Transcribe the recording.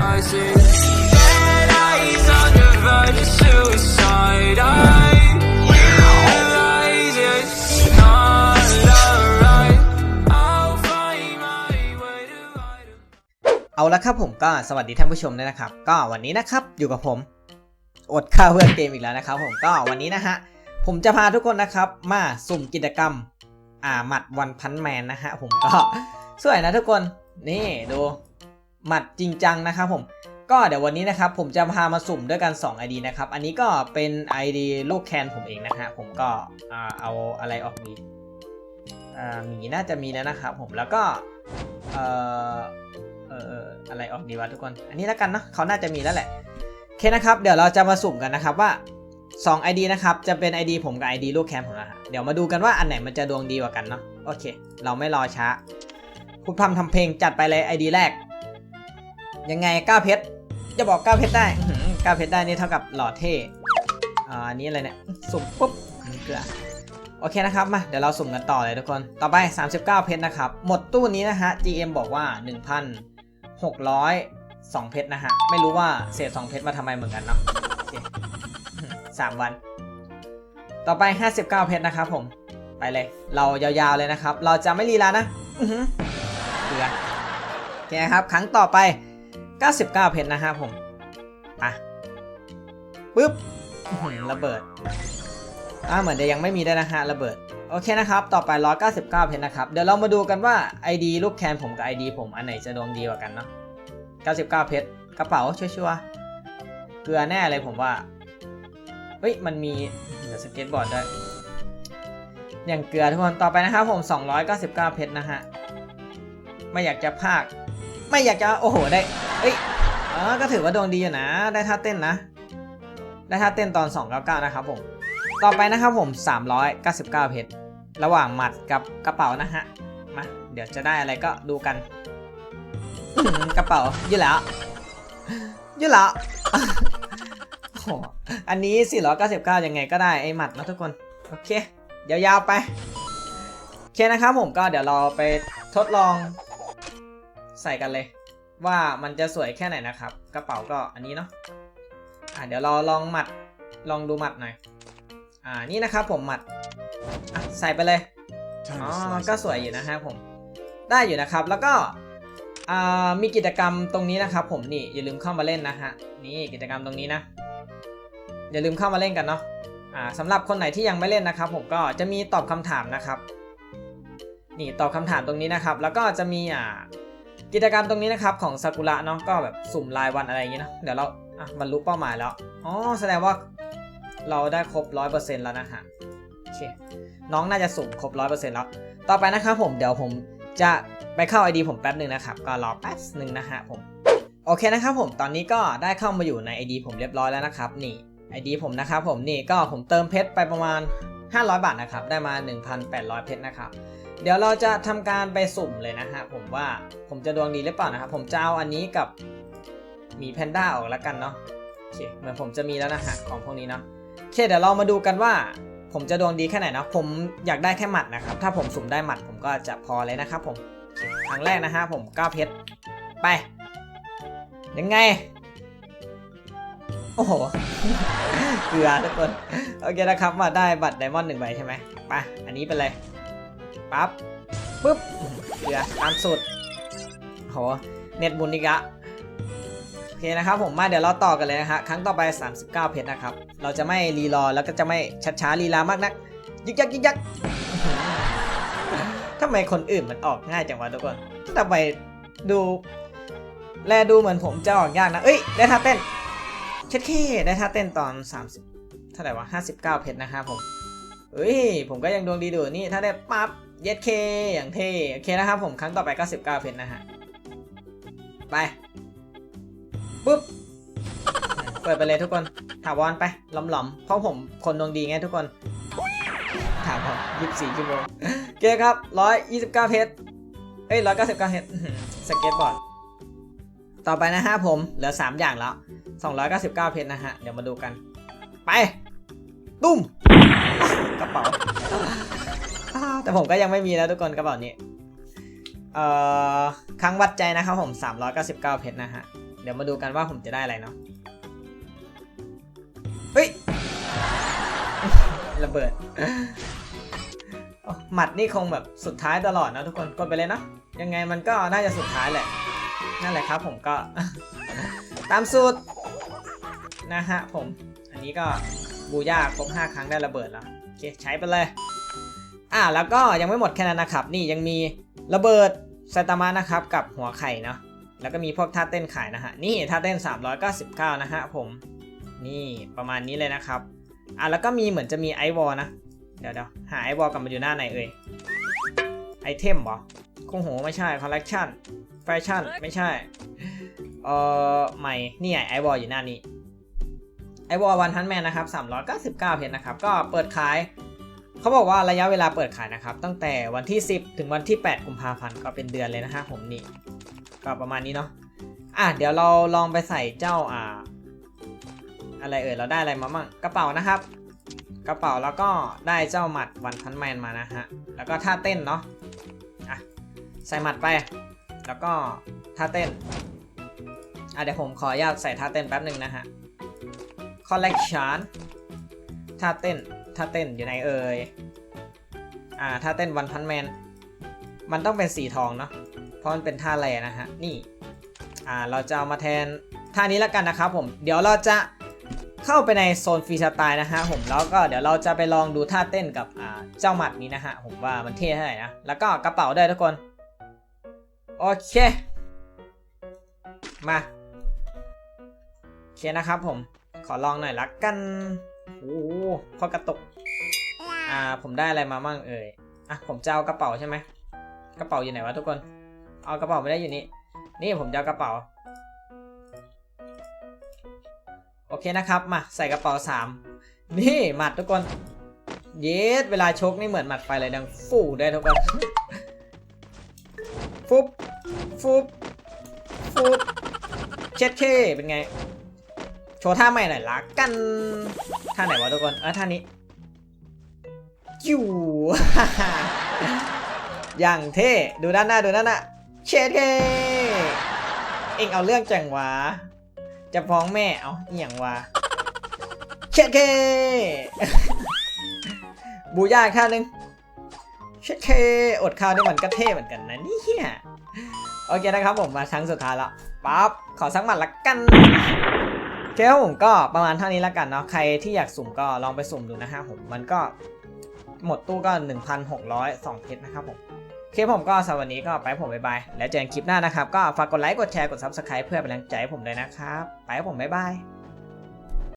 I see red eyes on the verge of suicide. I realize it's not alright. I'll find my way to hide. เอาละครับผมก็สวัสดีท่านผู้ชมด้วยนะครับ ก็วันนี้นะครับอยู่กับผม อดข้าวเพื่อนเกมอีกแล้วนะครับ ผมก็วันนี้นะฮะผมจะพาทุกคนนะครับมาสุ่มกิจกรรม อ่าหมัดวันพันแมนนะฮะผมก็สวยนะทุกคนนี่ดู หมัดจริงจังนะครับผมก็เดี๋ยววันนี้นะครับผมจะพามาสุ่มด้วยกัน 2 ID นะครับ อันนี้ก็เป็น ID ลูกแคนผมเองนะฮะผมก็เอาอะไรออกดีหมีน่าจะมีแล้วนะครับผมแล้วก็เออเอออะไรออกดีวะทุกคน อันนี้แล้วกันเนาะเขาน่าจะมีแล้วแหละโอเคนะครับ เดี๋ยวเราจะมาสุ่มกันนะครับว่า 2 ID นะครับจะเป็น ID ผมกับ ID ลูกแคมผมนะฮะเดี๋ยวมาดูกันว่าอันไหนมันจะดวงดีกว่ากันเนาะโอเค เราไม่รอช้าพูดพำทำเพลงจัดไปเลย ID แรก ยังไงก้าเพชรจะบอกก้าเพชรได้ก้าเพชรได้นี่เท่ากับหล่อเท่อ่านี้อะไรเนี่ยสุ่มปุ๊บเกลือโอเคนะครับมาเดี๋ยวเราสุ่มกันต่อเลยทุกคน ต่อไป 39 เพชรนะครับ หมดตู้นี้นะฮะ GM บอกว่า 1,602เพชรนะฮะ ไม่รู้ว่าเศษ 2 เพชรมาทำไมเหมือนกันเนาะสามวัน ต่อไป 59 เพชรนะครับผม ไปเลย เรายาวๆเลยนะครับ เราจะไม่ลีลานะอือหือเกลือโอเคครับ ครั้งต่อไป 99 เพชรนะฮะผมอะปึ๊บระเบิดอ่าเหมือนจะยังไม่มีได้นะฮะระเบิดโอเคนะครับ ต่อไป 199 เพชรนะครับ เดี๋ยวเรามาดูกันว่า ID ลูกแคนผมกับ ID ผมอันไหนจะดวงดีกว่ากันเนาะ 99 เพชร กระเป๋าชัวร์ๆเกลือแน่เลยผมว่า เฮ้ย มันมีเดี๋ยวสเก็ตบอร์ดด้วยอย่างเกลือทุกคน ต่อไปนะครับผม 299 เพชรนะฮะ ไม่อยากจะพาก ไม่อยากจะ โอ้โห ได้ เอ้ยอ๋อก็ถือว่าดวงดีอยู่นะ ได้ท่าเต้นนะ ได้ท่าเต้นตอน 299 นะครับผม ต่อไปนะครับผม 399 เพชร ระหว่างหมัดกับกระเป๋านะฮะ มา เดี๋ยวจะได้อะไรก็ดูกัน กระเป๋ายืดแล้วยืดแล้วโอ้อันนี้ 499 ยังไงก็ได้ไอหมัดนะทุกคน โอเค ยาวๆไป โอเคนะครับผมก็เดี๋ยวเราไปทดลองใส่กันเลย ว่ามันจะสวยแค่ไหนนะครับ กระเป๋าก็อันนี้เนาะอะเดี๋ยวเราลองหมัดลองดูหมัดหน่อย อ่านี่นะครับผมหมัดอะใส่ไปเลยอ๋อก็สวยอยู่นะฮะผม ได้อยู่นะครับแล้วก็อ่ามีกิจกรรมตรงนี้นะครับ ผมนี่อย่าลืมเข้ามาเล่นนะฮะนี่กิจกรรมตรงนี้นะ อย่าลืมเข้ามาเล่นกันเนาะอ่าสำหรับคนไหนที่ยังไม่เล่นนะครับ ผมก็จะมีตอบคำถามนะครับ นี่ตอบคำถามตรงนี้นะครับ แล้วก็จะมีอ่า กิจกรรมตรงนี้นะครับของซากุระเนาะก็แบบสุ่มรายวันอะไรอย่างเงี้เนาะเดี๋ยวเราอะบรรลุเป้าหมายแล้วอ๋อแสดงว่าเราได้ครบร้อยเปอร์เซ็นต์แล้วนะฮะโอเคน้องน่าจะสุ่มครบร้อยเปอร์เซ็นต์แล้ว ต่อไปนะครับผมเดี๋ยวผมจะไปเข้า ID ผมแป๊บหนึ่งนะครับ ก็รอแป๊บหนึ่งนะฮะผม โอเคนะครับผมตอนนี้ก็ได้เข้ามาอยู่ใน ID ผมเรียบร้อยแล้วนะครับ นี่ ID ผมนะครับผมนี่ก็ผมเติมเพชรไปประมาณ 500 บาทนะครับ ได้มา 1,800 เพชรนะครับ เดี๋ยวเราจะทำการไปสุ่มเลยนะฮะผมว่าผมจะดวงดีหรือเปล่านะครับผมจะเอาอันนี้กับหมีแพนด้าออกแล้วกันเนาะโอเคเหมือนผมจะมีแล้วนะฮะของพวกนี้เนาะโอเคเดี๋ยวเรามาดูกันว่า ผมจะดวงดีแค่ไหนนะผมอยากได้แค่หมัดนะครับ ถ้าผมสุ่มได้หมัดผมก็จะพอเลยนะครับผมครั้งแรกนะฮะผม9เพชรไป ยังไง โอ้โหเกลือทุกคนโอเคนะครับมาได้บัตรไดมอนด์หนึ่งใบใช่ไหมไปอันนี้ไปเลย ปั๊บปุ๊บเกลือตามสุดโหเน็ตบุญอีกละโอเคนะครับผมมาเดี๋ยวเราต่อกันเลยนะฮะครั้งต่อไป 39 เพชรนะครับ เราจะไม่รีรอแล้วก็จะไม่ชัดช้าลีลามากนัก ยึกยักยึกยักอื้อหือทำไมคนอื่นมันออกง่ายจังวะทุกคนทำไมดู แลดูเหมือนผมจะออกยากนะ เอ้ย ได้ท่าเต้นเช็ดเคได้ท่าเต้นตอน 30 เท่าไหร่วะ 59 เพชรนะครับผมเฮ้ย ผมก็ยังดวงดีดูนี่ ถ้าได้ปั๊บ เย็ดเคอย่างเท่โอเคนะครับผมครั้งต่อไปก็19เพชรนะฮะ ไป ปุ๊บ เปิดไปเลยทุกคน ถาวรไปหลอมๆ เพราะผมคนดวงดีไงทุกคน ถามผม24ชั่วโมงโอเคครับ129เก้าเพชรเอ้ย199เพชรอื้อหือสเก็ตบอร์ด ต่อไปนะฮะผมเหลือ3อย่างแล้ว299เก้าสิบเก้าเพชรนะฮะ เดี๋ยวมาดูกัน ไป ตุ้ม กระเป๋า แต่ผมก็ยังไม่มีแล้วทุกคนกระเป๋านี้ เอ่อครั้งวัดใจนะครับผม 399 เพชรนะฮะ เดี๋ยวมาดูกันว่าผมจะได้อะไรเนาะ เฮ้ย ระเบิด หมัดนี่คงแบบสุดท้ายตลอดนะทุกคน กดไปเลยนะ ยังไงมันก็น่าจะสุดท้ายแหละ นั่นแหละครับผมก็ ตามสูตร นะฮะผม อันนี้ก็บูย่าครบ 5 ครั้งได้ระเบิดแล้ว โอเค ใช้ไปเลย อ่าแล้วก็ยังไม่หมดแค่นั้นนะครับ นี่ยังมีระเบิดไซตามะนะครับกับหัวไข่เนาะแล้วก็มีพวกท่าเต้นขายนะฮะนี่ท่าเต้น 399 นะฮะผมนี่ประมาณนี้เลยนะครับอะแล้วก็มีเหมือนจะมีไอวอลนะ เดี๋ยวเดี๋ยวหาไอวอลกลับมาอยู่หน้าไหนเอ่ยไอเทมเหรอคงโหไม่ใช่คอลเลกชันแฟชั่นไม่ใช่เอ่อใหม่นี่ไงไอวอลอยู่หน้านี้ไอวอลวันทันแมนนะครับ399 เพชรนะครับ ก็เปิดขาย เขาบอกว่าระยะเวลาเปิดขายนะครับ ตั้งแต่วันที่ 10 ถึงวันที่ 8 กุมภาพันธ์ก็เป็นเดือนเลยนะฮะผมนี่ก็ประมาณนี้เนาะอะเดี๋ยวเราลองไปใส่เจ้าอ่า อะไรเอ่ยเราได้อะไรมาบ้างกระเป๋านะครับ กระเป๋าแล้วก็ได้เจ้าหมัดวันพันแมนมานะฮะแล้วก็ท่าเต้นเนาะอะใส่หมัดไป แล้วก็ท่าเต้นอะเดี๋ยวผมขออนุญาตใส่ท่าเต้นแป๊บหนึ่งนะฮะคอลเลกชันท่าเต้น ท่าเต้นอยู่ไหนเอ่ย อ่าท่าเต้นวันพันแมน มันต้องเป็นสีทองเนาะ เพราะมันเป็นท่าแรนะฮะ นี่ อ่าเราจะเอามาแทนท่านี้แล้วกันนะครับผม เดี๋ยวเราจะเข้าไปในโซนฟรีสไตล์นะฮะผมแล้วก็เดี๋ยวเราจะไปลองดูท่าเต้นกับอ่าเจ้าหมัดนี้นะฮะผมว่ามันเท่เท่าไหร่นะ แล้วก็กระเป๋าด้วยทุกคน โอเค มา โอเคนะครับผม ขอลองหน่อยละกัน โอ้โหพอกระตุกอ่า ผมได้อะไรมาบ้างเอ่ย อะ ผมจะเอากระเป๋าใช่ไหม กระเป๋าอยู่ไหนวะทุกคน เอากระเป๋าไม่ได้อยู่นี่ นี่ผมจะเอากระเป๋า โอเคนะครับ มาใส่กระเป๋าสามนี่หมัดทุกคน เยสเวลาชกนี่เหมือนหมัดไฟเลยดังฟูได้ทุกคน ฟุบฟุบฟุบเช็ดเคเป็นไง โชว์ท่าใหม่หน่อยละกันท่าไหนวะทุกคนเออท่านี้จิ๋วอย่างเท่ดูด้านหน้าดูด้านหน้าเช็ดเคเองเอาเรื่องจังวะจะฟ้องแม่เอาเอียงวะเช็ดเคบูย่าอีกท่านึงเช็ดเคอดข้าวได้มันก็เท่เหมือนกันนะเนี่ยโอเคนะครับผมมาครั้งสุดท้ายแล้วปั๊บขอสักหมัดละกัน เคครับผมก็ประมาณเท่านี้แล้วกันเนาะใครที่อยากสุ่มก็ลองไปสุ่มดูนะฮะผมมันก็หมดตู้ก็ 1,602 เพชรนะครับผมโอเคผมก็สำหรับวันนี้ก็ไปผมบ๊ายบายแล้วเจอกันคลิปหน้านะครับ ก็ฝากกดไลค์กดแชร์กด Subscribe เพื่อเป็นแรงใจให้ผมด้วยนะครับ ไปผมบ๊ายบาย